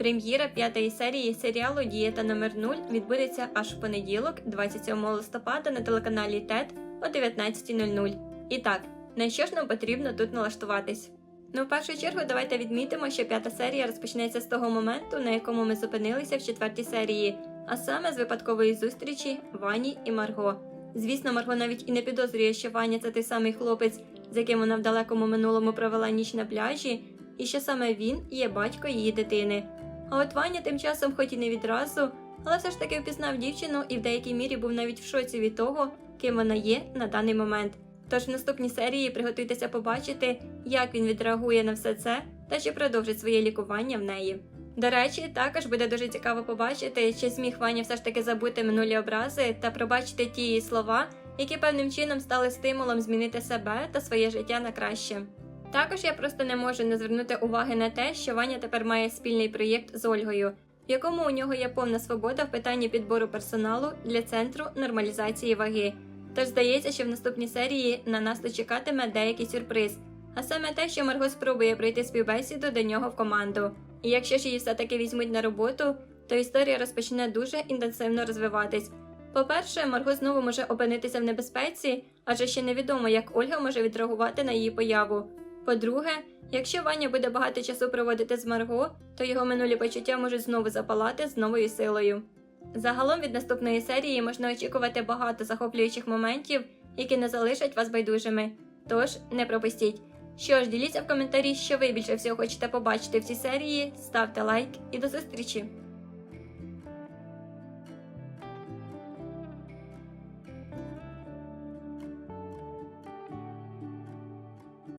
Прем'єра п'ятої серії серіалу Дієта номер 0 відбудеться аж в понеділок, 27 листопада на телеканалі ТЕТ о 19.00. І так, на що ж нам потрібно тут налаштуватись? Ну, в першу чергу, давайте відмітимо, що п'ята серія розпочнеться з того моменту, на якому ми зупинилися в четвертій серії, а саме з випадкової зустрічі Вані і Марго. Звісно, Марго навіть і не підозрює, що Ваня це той самий хлопець, з яким вона в далекому минулому провела ніч на пляжі, і що саме він є батько її дитини. А от Ваня тим часом, хоч і не відразу, але все ж таки впізнав дівчину і в деякій мірі був навіть в шоці від того, ким вона є на даний момент. Тож в наступній серії приготуйтеся побачити, як він відреагує на все це та чи продовжить своє лікування в неї. До речі, також буде дуже цікаво побачити, чи зміг Ваня все ж таки забути минулі образи та пробачити ті слова, які певним чином стали стимулом змінити себе та своє життя на краще. Також я просто не можу не звернути уваги на те, що Ваня тепер має спільний проєкт з Ольгою, в якому у нього є повна свобода в питанні підбору персоналу для центру нормалізації ваги. Тож здається, що в наступній серії на нас то чекатиме деякий сюрприз, а саме те, що Марго спробує пройти співбесіду до нього в команду. І якщо ж її все-таки візьмуть на роботу, то історія розпочне дуже інтенсивно розвиватись. По-перше, Марго знову може опинитися в небезпеці, адже ще невідомо, як Ольга може відреагувати на її появу. По-друге, якщо Ваня буде багато часу проводити з Марго, то його минулі почуття можуть знову запалати з новою силою. Загалом від наступної серії можна очікувати багато захоплюючих моментів, які не залишать вас байдужими. Тож не пропустіть. Що ж, діліться в коментарі, що ви більше всього хочете побачити в цій серії, ставте лайк і до зустрічі!